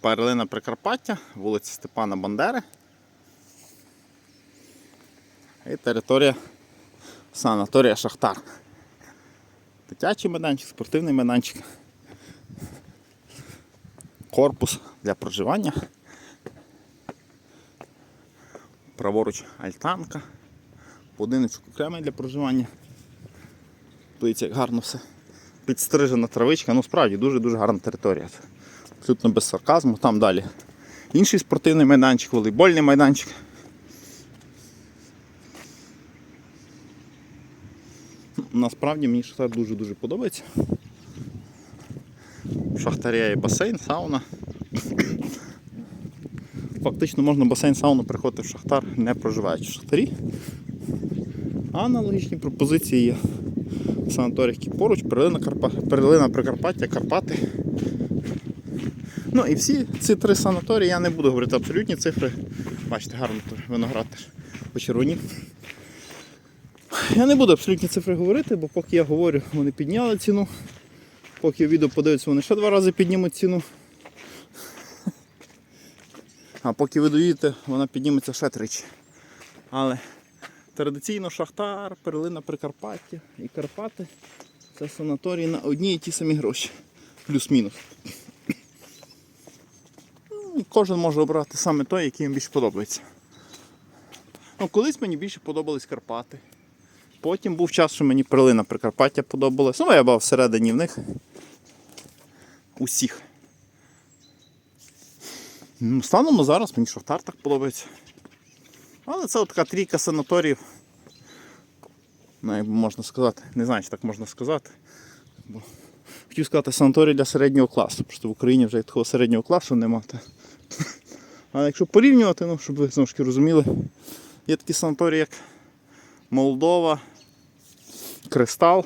Перлина Прикарпаття, вулиця Степана Бандери. І територія санаторія Шахтар. Дитячий майданчик, спортивний майданчик. Корпус для проживання. Праворуч альтанка. Будиночок окремий для проживання. Дивіться, як гарно все. Підстрижена травичка, ну справді дуже-дуже гарна територія. Абсолютно без сарказму. Там далі інший спортивний майданчик, волейбольний майданчик. Насправді мені шахтар дуже-дуже подобається. В шахтарі є басейн, сауна. Фактично можна басейн сауну приходити в шахтар, не проживаючи в шахтарі. Аналогічні пропозиції є в санаторіях які поруч, перлина, Карпа... перлина Прикарпаття, Карпати. Ну і всі ці три санаторії я не буду говорити абсолютні цифри. Бачите, гарно тут виноград почервонів. Я не буду абсолютні цифри говорити, бо поки я говорю, вони підняли ціну. Поки відео подивиться, вони ще два рази піднімуть ціну. А поки ви доїдете, вона підніметься ще тричі. Але традиційно Шахтар, Перлина Прикарпаття і Карпати це санаторії на одні і ті самі гроші. Плюс-мінус. Ну, Кожен може обрати саме той, який їм більше подобається. Ну, колись мені більше подобались Карпати. Потім був час, що мені Перлина Прикарпаття подобалась. Ну, я був всередині в них. Усіх. Ну, Станом зараз мені Шахтар так подобається. Але це така трійка санаторіїв. Ну, можна сказати, не знаю, чи так можна сказати. Бо хотів сказати санаторій для середнього класу, просто в Україні вже такого середнього класу нема. Та. Але якщо порівнювати, ну, щоб ви знову ж розуміли, є такі санаторії, як Молдова, Кристал,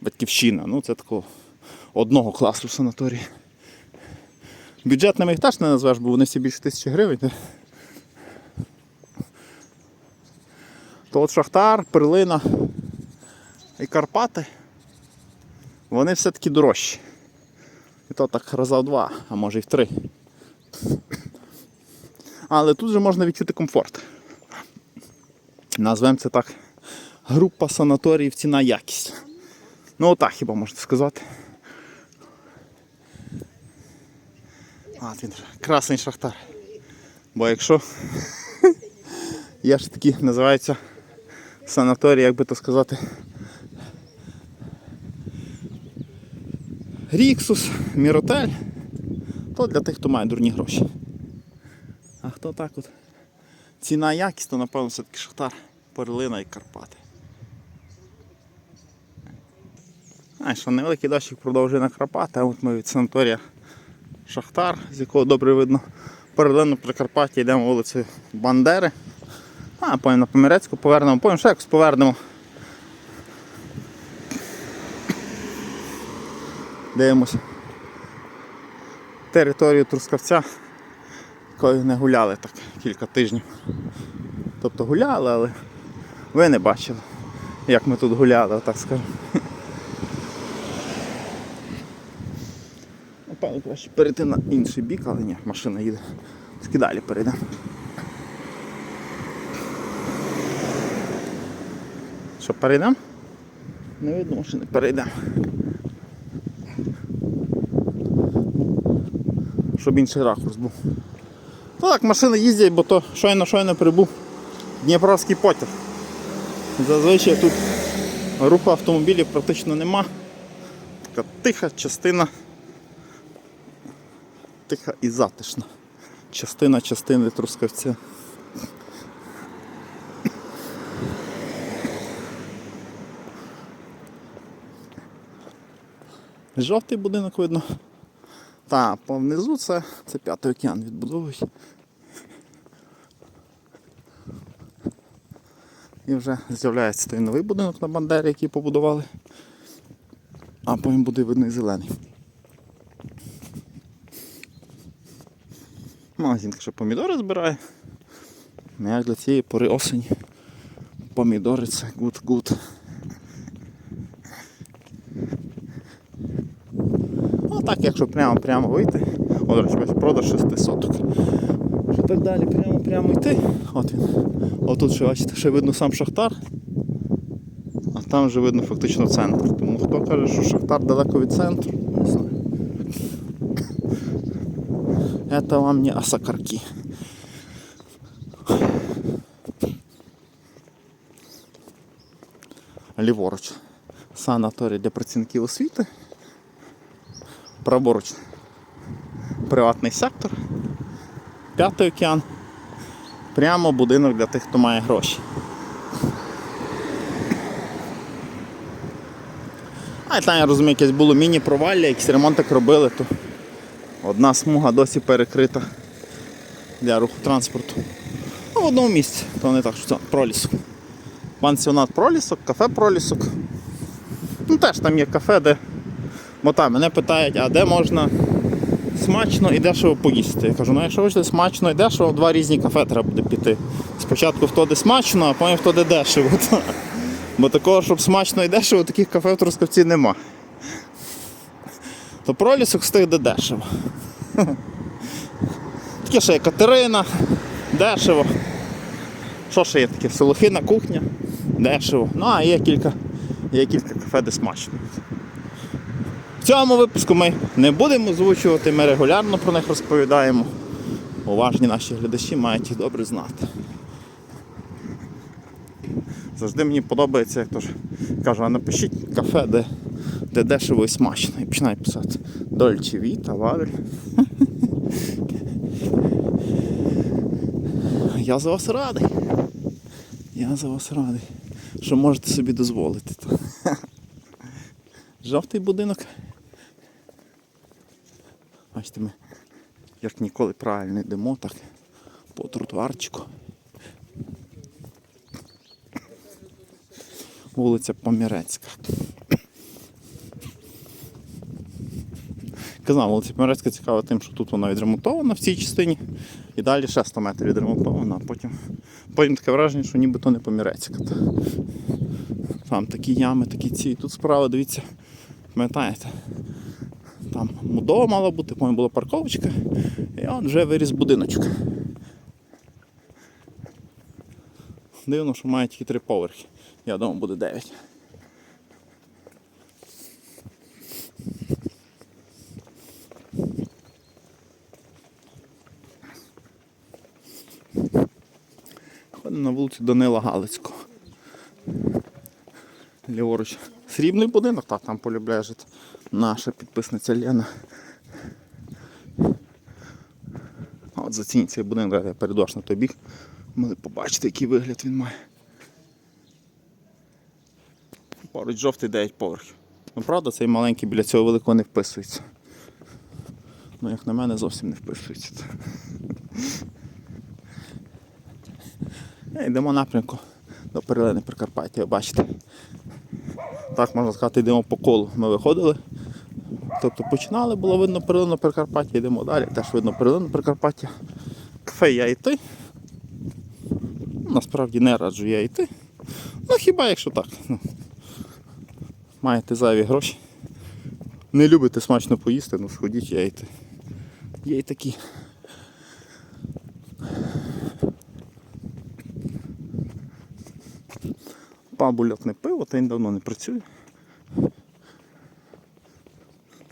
Батьківщина. Ну, це такого одного класу санаторії. Бюджетними їх теж не назвеш, бо вони всі більше тисячі гривень. То от Шахтар, Перлина і Карпати, вони все-таки дорожчі. І то так раза в два, а може і в три. Але тут же можна відчути комфорт. Назвемо це так. Група санаторіїв ціна якість. Ну отак хіба можна сказати. А, він красний шахтар. Бо якщо є ж такі, називаються санаторії, як би то сказати. Ріксус, Міротель, то для тих, хто має дурні гроші. А хто так от? Ціна якість, то напевно все-таки Шахтар, Перлина і Карпати. А, що невеликий дощик продовжує на Карпати, а от ми від санаторія Шахтар, з якого добре видно Перлину Прикарпаття, йдемо вулицею Бандери. А потім на Помірецьку повернемо, потім ще якось повернемо. Дивимося. Територію Трускавця, якою не гуляли так кілька тижнів. Тобто гуляли, але ви не бачили, як ми тут гуляли, отак скажемо. Напевно, краще перейти на інший бік, але ні, машина їде. Тільки далі перейдемо. Що, перейдемо? Не видно, що не перейдемо. Щоб інший ракурс був. Ну так, машини їздять, бо то щойно-щойно прибув Дніпровський потяг. Зазвичай тут руху автомобілів практично нема. Така тиха частина. Тиха і затишна. Частина частини Трускавця. Жовтий будинок видно. Та, по внизу це, це п'ятий океан відбудовують. І вже з'являється той новий будинок на Бандері, який побудували. А потім буде видно і зелений. Магазинка ще помідори збирає. Ну, Як для цієї пори осені. Помідори це гуд-гуд. Так якщо прямо прямо вийти, о, до речі, продаж 6 соток. Що так далі прямо прямо йти. От він. Отут ще бачите, ще видно сам Шахтар. А там вже видно фактично центр. Тому хто каже, що Шахтар далеко від центру, не знаю. Это вам не асакарки. Ліворуч. Санаторій для працівників освіти. Праворуч. Приватний сектор. П'ятий океан. Прямо будинок для тих, хто має гроші. А там я розумію, якесь було міні-провалля, якийсь ремонтик робили, то одна смуга досі перекрита для руху транспорту. Ну, в одному місці, то не так, що це пролісок. Пансіонат пролісок, кафе пролісок. Ну теж там є кафе, де. Бо там мене питають, а де можна смачно і дешево поїсти. Я кажу, ну якщо хочете смачно і дешево, два різні кафе треба буде піти. Спочатку в то, де смачно, а потім в то, де дешево. Бо такого, щоб смачно і дешево, таких кафе в Трускавці нема. То пролісок з тих, де дешево. Таке ще є Катерина, дешево. Що ще є таке? Солохина кухня, дешево. Ну а є кілька, є кілька кафе, де смачно. Цьому випуску ми не будемо озвучувати, ми регулярно про них розповідаємо. Уважні наші глядачі мають їх добре знати. Завжди мені подобається, як то ж кажу, а напишіть кафе, де, де дешево і смачно. І починаю писати. Дольче Віта, Вадель. Я за вас радий. Я за вас радий, що можете собі дозволити. Жовтий будинок. Бачите, ми як ніколи правильно йдемо так по тротуарчику. Вулиця Помірецька. Казав, вулиця Помірецька цікава тим, що тут вона відремонтована в цій частині. І далі ще 100 метрів відремонтована, а потім, потім таке враження, що нібито не Помірецька. Там такі ями, такі ці. Тут справа, дивіться, пам'ятаєте, там мудова мала бути, потім була парковочка, і от вже виріс будиночок. Дивно, що має тільки три поверхи. Я думав, буде дев'ять. Ходимо на вулицю Данила Галицького. Ліворуч. Срібний будинок, так, там полюбляє жити наша підписниця Лена. От зацініть цей будинок, я перейду аж на той бік. Могли побачити, який вигляд він має. Поруч жовтий 9 поверхів. Ну правда, цей маленький біля цього великого не вписується. Ну, як на мене, зовсім не вписується. Е, Йдемо напрямку до перлини Прикарпаття, бачите. Так можна сказати, йдемо по колу. Ми виходили. Тобто починали, було видно перлину Прикарпаття, йдемо далі, теж видно перлину Прикарпаття. Кафе я йти. Насправді не раджу я йти. Ну хіба якщо так. Ну, маєте зайві гроші. Не любите смачно поїсти, ну сходіть я йти. Є й такі. Пабульотне пиво, та він давно не працює.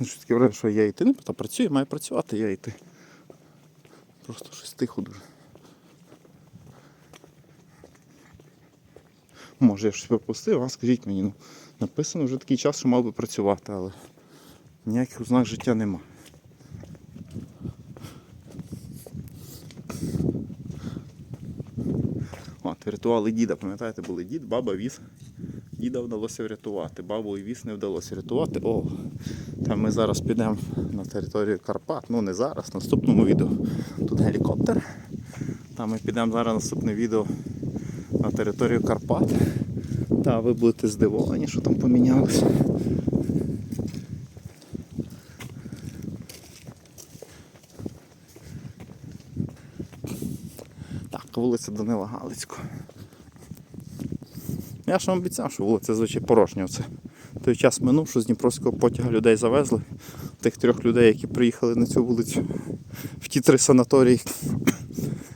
Ну, що таке що я йти не та працює, має працювати, я йти. Просто щось тихо дуже. Може я щось пропустив, а скажіть мені, ну написано вже такий час, що мав би працювати, але ніяких ознак життя нема. От, врятували діда, пам'ятаєте, були дід, баба віз. Діда вдалося врятувати, бабу і віз не вдалося врятувати. О, там ми зараз підемо на територію Карпат. Ну не зараз, в наступному відео. Тут гелікоптер. Там ми підемо зараз наступне відео на територію Карпат. Та ви будете здивовані, що там помінялося. Так, вулиця Данила Галицького. Я ж вам обіцяв, що вулиця звичайно порожня. Оце той час минув, що з Дніпровського потяга людей завезли. тих трьох людей, які приїхали на цю вулицю в ті три санаторії.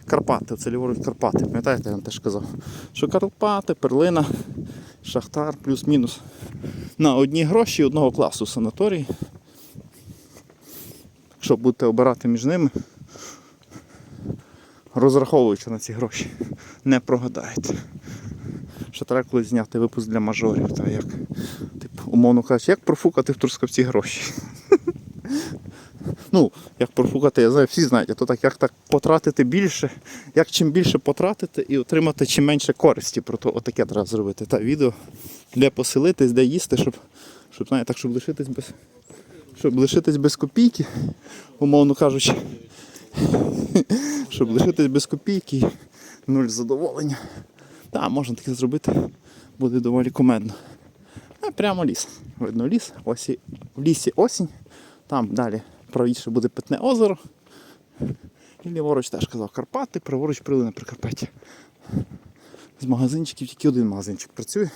Карпати, оце ліворуч Карпати. Пам'ятаєте, я вам теж казав, що Карпати, Перлина, Шахтар, плюс-мінус. На одні гроші одного класу санаторій. Якщо будете обирати між ними, розраховуючи на ці гроші, не прогадаєте. Ще треба колись зняти випуск для мажорів, та як, умовно кажучи, як профукати в трускавці гроші. Ну, як профукати, я знаю, всі знають, а то так, як так потратити більше, як чим більше потратити і отримати чим менше користі. Про то отаке треба зробити. Та відео, де поселитись, де їсти, щоб, щоб, знаєте, так, щоб лишитись без, щоб лишитись без копійки, умовно кажучи, щоб лишитись без копійки, нуль задоволення. Так, можна таке зробити, буде доволі кумедно. А прямо ліс. Видно ліс, ось і- в лісі осінь, там далі правіше буде питне озеро. І ліворуч теж казав Карпати, праворуч Прилина Прикарпаття. З магазинчиків тільки один магазинчик працює.